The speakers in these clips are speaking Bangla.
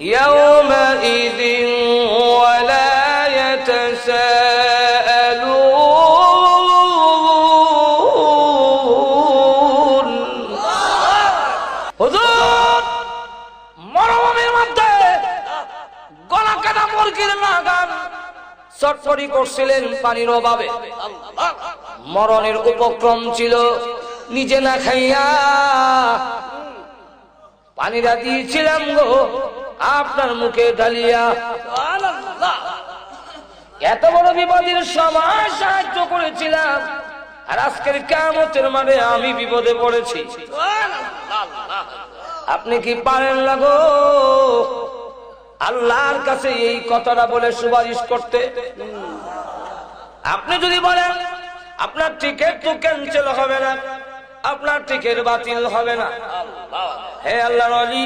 يومئذ ولا يتساءلون হুজুর মরুভূমির মধ্যে গলা কাটা মুরগির নাগান চটপটি করছিলেন পানির অভাবে মরণের উপক্রম ছিল নিজে না খাইয়া পানিটা দিয়েছিলাম গো আপনার মুখে ঢালিয়া এত বড় বিপদের সময় সাহায্য করেছিলাম। আর আজকের কামতের মানে আমি বিপদে পড়েছি। আপনি কি পারেন না গো? আল্লাহর কাছে এই কথাটা বলে সুপারিশ করতে। আপনি যদি বলেন আপনার টিকিট তো ক্যান্সেল হবে না। আপনার টিকিট বাতিল হবে না। হে আল্লাহ অলি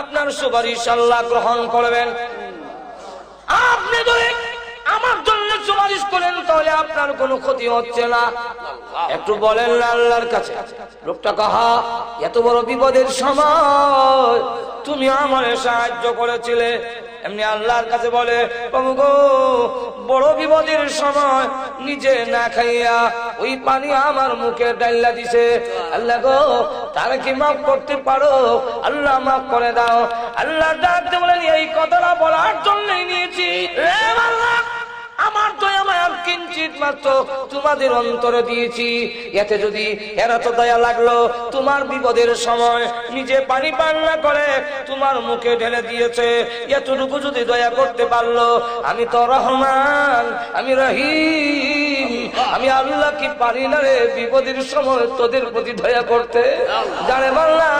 আপনার সুপারিশ আল্লাহ গ্রহণ করবেন। আপনি আমার জন্য সুপারিশ করেন, তাহলে আপনার কোনো ক্ষতি হচ্ছে না। একটু বলেন না আল্লাহর কাছে, লোকটা কাহা, এত বড় বিপদের সময় তুমি আমার সাহায্য করেছিলে। এমনি আল্লাহর কাছে বলে প্রভু গো বড় বিপদের সময় নিজে না খাইয়া ওই পানি আমার মুখে ডাইলা দিছে। আল্লাহ গো, তারা কি মাফ করতে পারো? আল্লাহ মাফ করে দাও। আল্লাহ ডাকতে বলেন, এই কথাটা বলার জন্যই নিয়েছি। আমার দয়া মায়ার কিঞ্চিত মাত্র তোমাদের অন্তরে দিয়েছি। এতে যদি এরা তো দয়া লাগল, তোমার বিপদের সময় নিজে পানি পান না করে তোমার মুখে ঢেলে দিয়েছে। এতটুকু যদি দয়া করতে পারল, আমি তো রহমান, আমি রহিম। আমি আল্লাহ কি পারি না রে? বিপদের সময় তোদের প্রতি দয়া করতে? জানে বাংলা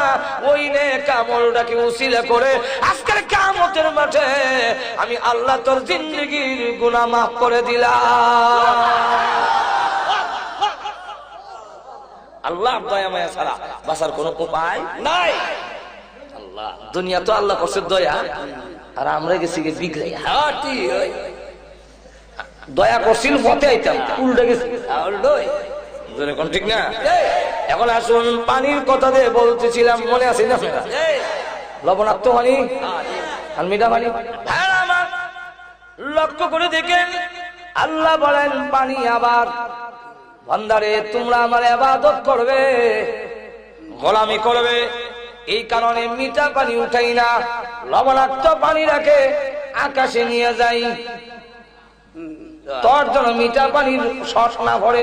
ওই নে কামলটাকে উসিলা করে? আজকের কামতের মাঠে আমি আল্লাহ তোর জিন্দগির গুনাহ মাফ করে দিলাম। আল্লাহ দয়া মায়া ছাড়া বাসার কোনো উপায় নাই। আল্লাহ, দুনিয়া তো আল্লাহ করছে দয়া। আর আমরা গেছি গে বিগড়ে দয়া করছিল পথে আইতাম। উল্টে গেছি। কোন ঠিক না? এখন আসুন পানির কথা দিয়ে বলতেছিলাম মনে আছে না আপনারা? লবণাক্ত পানি আর মিঠা পানি। হ্যাঁ লক্ষ্য করে দেখেন আল্লাহ বলেন পানি আবার। ভান্ডারে তোমরা আমার আবাদত করবে। গোলামি করবে। এই কারণে মিঠা পানি উঠাই না লবণাক্ত পানি রাখে আকাশে নিয়ে যাই। তোর জন্য মিঠা পানির না ভরে।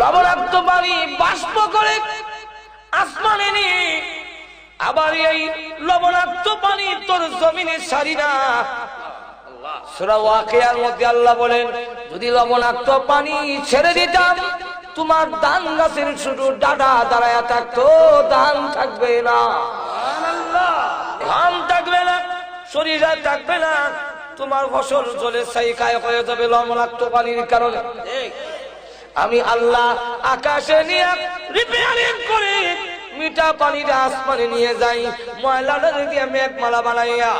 লবণাক্ত পানি বাষ্প করে আসমানে নিয়ে আবার এই লবণাক্ত পানি তোর জমিনে সারি না। সূরা ওয়াকিয়ার মধ্যে আল্লাহ বলেন যদি লবণাক্ত পানি ছেড়ে দিতাম তোমার ধান গাছের শুধু ডাডা দাঁড়ায় থাকতো ধান থাকবে না। ধান থাকবে না শরীর থাকবে না তোমার ফসল চলে সাইকায় হয়ে যাবে লবণাক্ত পানির কারণে। আমি আল্লাহ আকাশে নিয়ে করি মিঠা পানিটা আসমানে নিয়ে যাই ময়লাটা দিয়ে মেঘমালা বানাইয়া।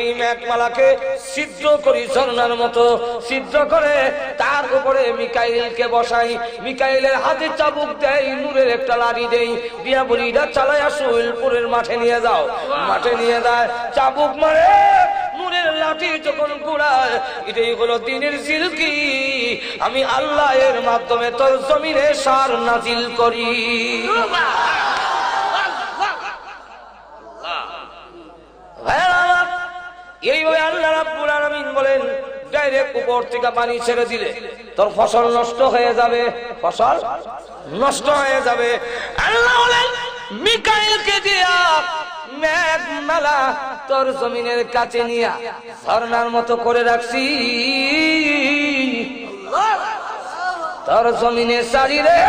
এই মেঘমালাকে সিদ্ধ করি ঝর্ণার মতো। সিদ্ধ করে তার উপরে মিকাইলকে বসাই। মিকাইলের হাতে চাবুক দেয় নূরের একটা লাড়ি দেই। দিয়া বলিটা চালাইয়া সুইলপুরের মাঠে নিয়ে যাও। মাঠে নিয়ে যায়, চাবুক মারে। লাঠি যখন কুড়ায় এটাই হলো দিনের সিলকি। আমি আল্লাহ এর মাধ্যমে তোর জমিনে সার নাজিল করি। এইভাবে আল্লাহ রাব্বুল আলামিন বলেন ডাইরেক্ট উপর থেকে পানি ছেড়ে দিলে তোর ফসল নষ্ট হয়ে যাবে। ফসল নষ্ট হয়ে যাবে। আল্লাহ বলেন মিকাইলকে দিয়া মেঘমালা তোর জমিনের কাছে নিয়া ঝর্ণার মতো করে রাখছি। তোর জমিনে সারি রে,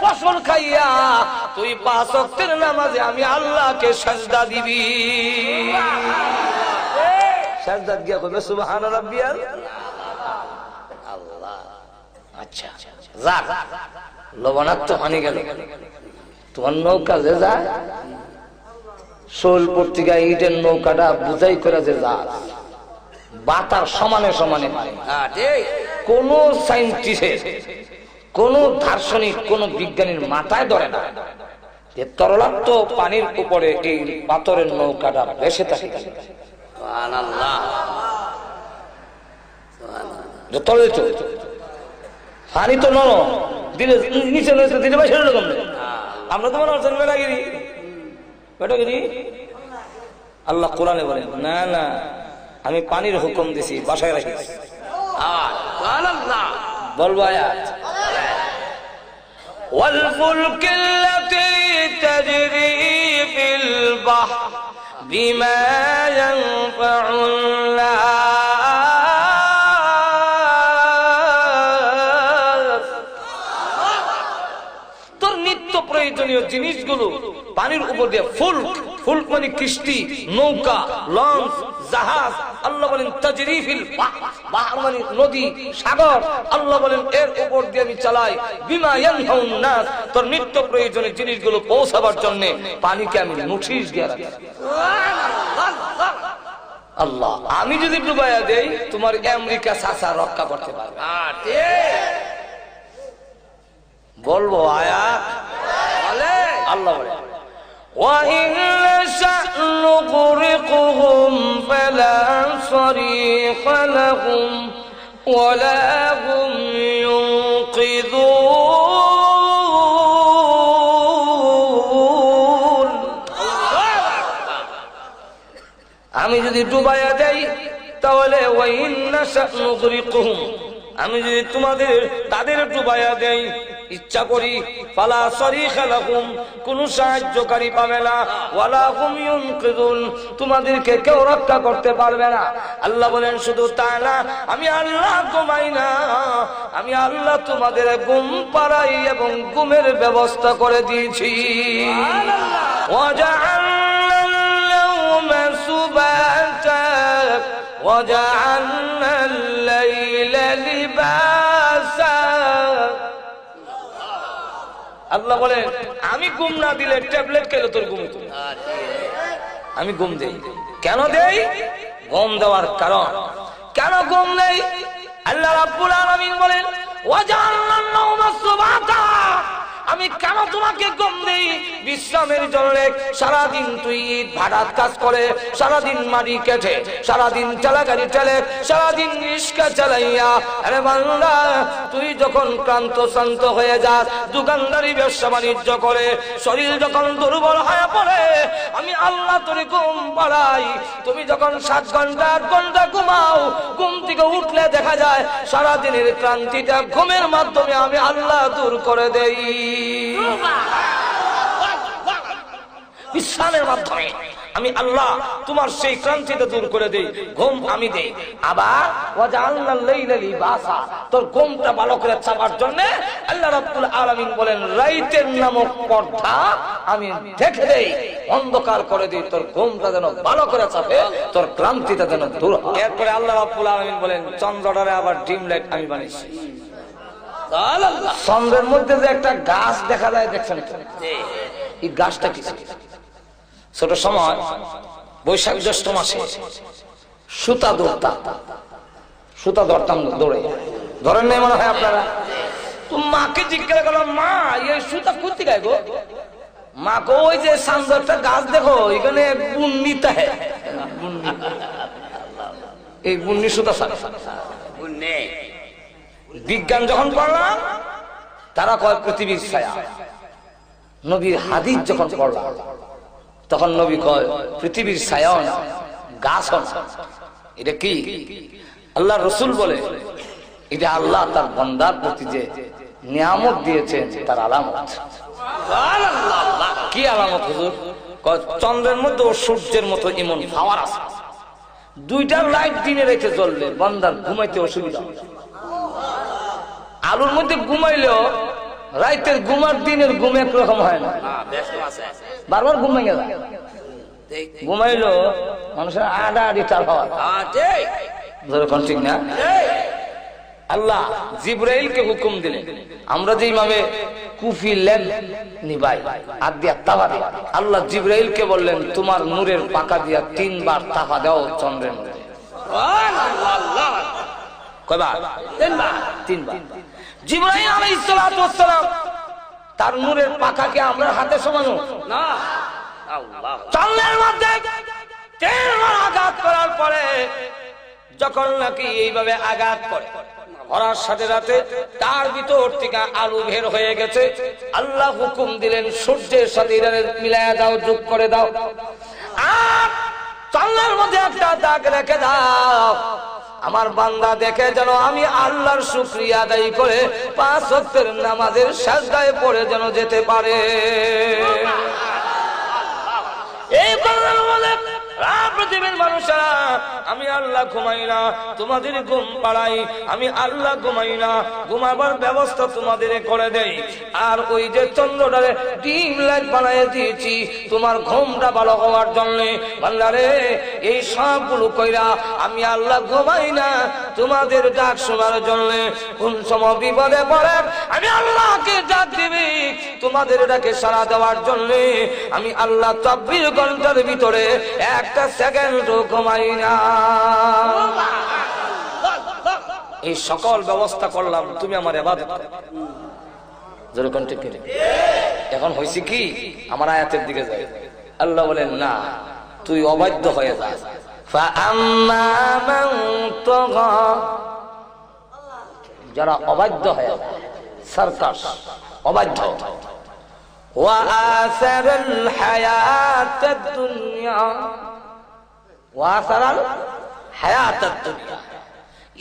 ফসল খাইয়া তুই পাঁচ অক্টের নামাজে আমি আল্লাহকে সাজদা দিবি। সাজদা গিয়া কইবে সুবহান রাব্বিয়াল আল্লাহ। আচ্ছা যাক, লবণাক্ত পানি গেল। তোমার নৌকা যে যায় শোল পত্রিকা ইটের নৌকাটা বুঝাই করে যে যা বাতার সমানে সমানে মারে। হ্যাঁ কোন সাইন্টিস্টের কোন দার্শনিক কোন বিজ্ঞানীর মাথায় ধরে না যে তরলাক্ত পানির উপরে এই পাথরের নৌকাটা ভেসে থাকে। তলে পানি তো নরম দিলে নিচে রয়েছে দিলে সেরকম নেই আমরা তো মনে হচ্ছেন বেটাগিরি বেটাগিরি আল্লাহ কোরআনে বলেন না না আমি পানির হুকুম দিছি বাসায় রাখি আওয়াজ সুবহানাল্লাহ বলবো আয়াত والفلك التي تجري في البحر بما ينفع الناس প্রয়োজনীয় জিনিসগুলো পানির উপর দিয়ে ফুলক ফুলক মানে কিস্তি নৌকা লঞ্চ জাহাজ আল্লাহ বলেন তাজরিফিল বাহর মানে নদী সাগর আল্লাহ বলেন এর উপর দিয়ে আমি চালাই। বিমা ইয়ানহাউন নাস তোর নিত্য প্রয়োজনীয় জিনিসগুলো পৌঁছাবার জন্য পানিকে আমি নোটিশ দিয়ে রাখি। আল্লাহ আমি যদি ডুবাইয়া দেই তোমার আমেরিকা সাসা রক্ষা করতে পারবে। ঠিক। বলব বলে আল্লাহ বলে وإن نشأ نغرقهم فلا صريخ لهم ولا هم ينقذون আমি যদি ডুবাইয়া দেই তাহলে ওয়াইন নাশা নুগরিকুহুম আমি যদি তোমাদের তাদের ডুবাইয়া দেই ইচ্ছা করি ফালা সরিখা লাহুম কোন সাহায্যকারী পাবে না ওয়ালা হুম ইউনকিযুন তোমাদেরকে কেউ রক্ষা করতে পারবে না আল্লাহ বলেন শুধু তা না আমি আল্লাহ ঘুমাই না আমি আল্লাহ তোমাদের ঘুম পাড়াই এবং ঘুমের ব্যবস্থা করে দিয়েছি وجعلنا النوم سباتا وجعلنا الليل لباسا আল্লাহ বলে, আমি ঘুম না দিলে ট্যাবলেট খেলে তোর। হ্যাঁ আমি ঘুম দেই। কেন দেই? ঘুম দেওয়ার কারণ। কেন ঘুম নেই আল্লাহ রাব্বুল আলামিন বলেন সুবাতা আমি কেন তোমাকে ঘুম দেই? বিশ্রামের জন্য সারাদিন তুই ইট ভাড়াত কাজ করে, সারাদিন মারি কেটে, সারাদিন চালা গাড়ি চালে, সারাদিন রিস্কা চালাইয়া। আরে বাংলা তুই যখন ক্লান্ত শান্ত হয়ে যাস, দোকানদারি, ব্যবসা, বাণিজ্য করে, শরীর যখন দুর্বল হয়ে পড়ে, আমি আল্লাহ তোরে ঘুম পাড়াই। তুমি যখন সাত ঘণ্টা, আট ঘণ্টা ঘুমাও, ঘুম থেকে উঠলে দেখা যায় সারা দিনের ক্লান্তিটা ঘুমের মাধ্যমে আমি আল্লাহ দূর করে দেই। বিশ্রামের মাধ্যমে আমি আল্লাহ তোমার সেই ক্রান্তিটা দূর করে দেই, ঘুম আমি দেই। আবার লিবাসা, তোর ঘুমটা ভালো করে চাপার জন্য আল্লাহ রাব্বুল আলামিন বলেন, রাইতের নামক পর্দা আমি দেখে দেই, অন্ধকার করে দিই, তোর ঘুমটা যেন ভালো করে চাপে, তোর ক্লান্তিটা যেন দূর এরপরে আল্লাহ রাব্বুল আলামিন বলেন চন্দ্রটারে আবার ডিম লাইট আমি বানিয়েছি চন্দ্রের মধ্যে যে একটা গাছ দেখা যায় দেখছেন? এই গাছটা কি ছোট সময় বৈশাখ জ্যৈষ্ঠ মাসে সুতা ধরতাম। সুতা ধরতাম দৌড়ে। ধরেন নাই মনে হয় আপনারা? তো মাকে জিজ্ঞাসা করলাম মা এই সুতা করতে গায় গো? মা মাকে ওই যে সান্দরটা গাছ দেখো এখানে বুন্নিতা হ্যাঁ এই বুন্নি সুতা সারা। বিজ্ঞান যখন পড়লাম, তারা কয় পৃথিবীর ছায়া। নবীর হাদিস যখন পড়লাম, তখন নবী কয়, পৃথিবীর ছায়াও না, গাছ এটা কি? আল্লাহ রসুল বলে, এটা আল্লাহ তার বন্দার প্রতি যে নিয়ামত দিয়েছে তার আলামত। কি আলামত হুজুর? চন্দ্রের মধ্যে ও সূর্যের মতো এমন পাওয়ার আছে। দুইটা লাইট দিনে রেখে জ্বললে বান্দার ঘুমাইতে অসুবিধা। আলুর মধ্যে ঘুমাইলেও রাইতের ঘুমার দিনের ঘুম একরকম হয় না। হ্যাঁ বারবার ঘুমাই গেল ঘুমাইলো মানুষের আডা আডি চাল হয় হ্যাঁ ঠিক। না? আল্লাহ জিব্রাইলকে হুকুম দিলেন আমরা যে ইমামে কুফি লেন নিবাই আর দিয়া তাবা দিয়া আল্লাহ জিব্রাইলকে বললেন তোমার নূরের পাকা দিয়া তিনবার তাফা দাও চন্দ্রের মধ্যে কয়বার? তিনবার। তিনবার। জিব্রাহিম ওয়াস সালাম তার নূরের পাখাকে আমরা হাতে সমানো। না আল্লাহ চন্দ্রের মধ্যে তিনবার আঘাত করার পরে যখন নাকি এইভাবে আঘাত করে করার সাথে সাথে তার ভিতর থেকে আলু বের হয়ে গেছে। আল্লাহ হুকুম দিলেন সূর্যের সাথে মিলায়া দাও যোগ করে দাও। আর চন্দ্রের মধ্যে একটা দাগ রেখে দাও। আমার বান্দা দেখে যেন আমি আল্লাহর শুক্রিয়া আদায় করে পাঁচ অক্ষের নামাজের সাজদায় পড়ে যেন যেতে পারে। এই মানুষেরা, আমি আল্লাহ ঘুমাই না, তোমাদের ঘুম পাড়াই, আমি আল্লাহ ঘুমাই না, ঘুমাবার ব্যবস্থা তোমাদের করে আর ওই যে দিয়েছি, তোমার ঘুমটা ভালো এই সবগুলো কইরা আমি আল্লাহ ঘুমাই না, তোমাদের ডাক শোনার জন্য। কোন সময় বিপদে পড়ে আমি আল্লাহকে ডাক দিবি, তোমাদের ডাকে সাড়া দেওয়ার জন্য। আমি আল্লাহ ঘণ্টার ভিতরে একটা সেকেন্ড ঘুমাই না এই সকল ব্যবস্থা করলাম তুমি আমার এবার যেরকম ঠিক কিনা? এখন হয়েছে কি আমার আয়াতের দিকে যাই আল্লাহ বলেন না তুই অবাধ্য হয়ে যাস فأما من طغى যারা অবাধ্য হয়ে যায় সার্কাস অবাধ্য وآثر الحياة الدنيا ওয়াসারাল হায়াত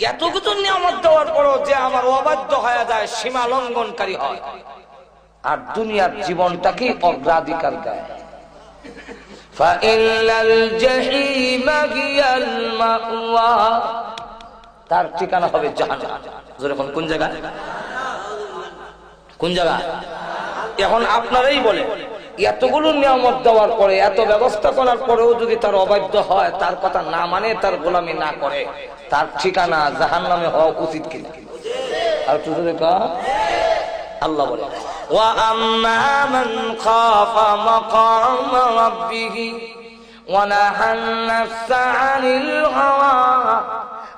এত কিছু নিয়ামত দেওয়ার পরও যে আমার অবাধ্য হয়ে যায়, সীমা লঙ্ঘনকারী হয়। আর দুনিয়ার জীবনটাকে অগ্রাধিকার দেয়। তার ঠিকানা হবে জাহান কোন জায়গা কোন জায়গা এখন আপনারাই বলে এতগুলো নিয়ামত দেওয়ার পরে এত ব্যবস্থা করার পরেও যদি তার অবাধ্য হয় তার কথা না মানে তার গোলামি না করে তার ঠিকানা জাহান নামে হওয়া উচিত কিনা আর একটু যদি কও। আল্লাহ বলে وَأَمَّا مَنْ خَافَ مَقَامَ رَبِّهِ وَنَهَى النَّفْسَ عَنِ الْهَوَى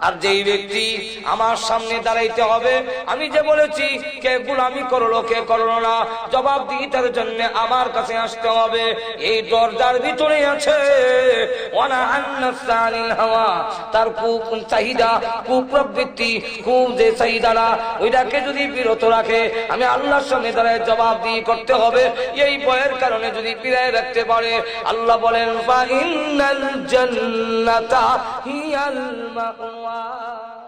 আর যেই ব্যক্তি আমার সামনে দাঁড়াইতে হবে, আমি যে বলেছি, কে গুলামি করল, কে করল না জবাব দিই তার জন্য আমার কাছে আসতে হবে। এই দরজার ভিতরে আছে হাওয়া, তার চাহিদা কুপ্রবৃত্তি যে চাহিদাটা, ওইটাকে যদি বিরত রাখে, আমি আল্লাহর সামনে দাঁড়ায় জবাব দিয়ে করতে হবে। এই ভয়ের কারণে যদি বিদায় রাখতে পারে, আল্লাহ বলেন জান্নাতা হিয়াল মাওয়া দেওয়া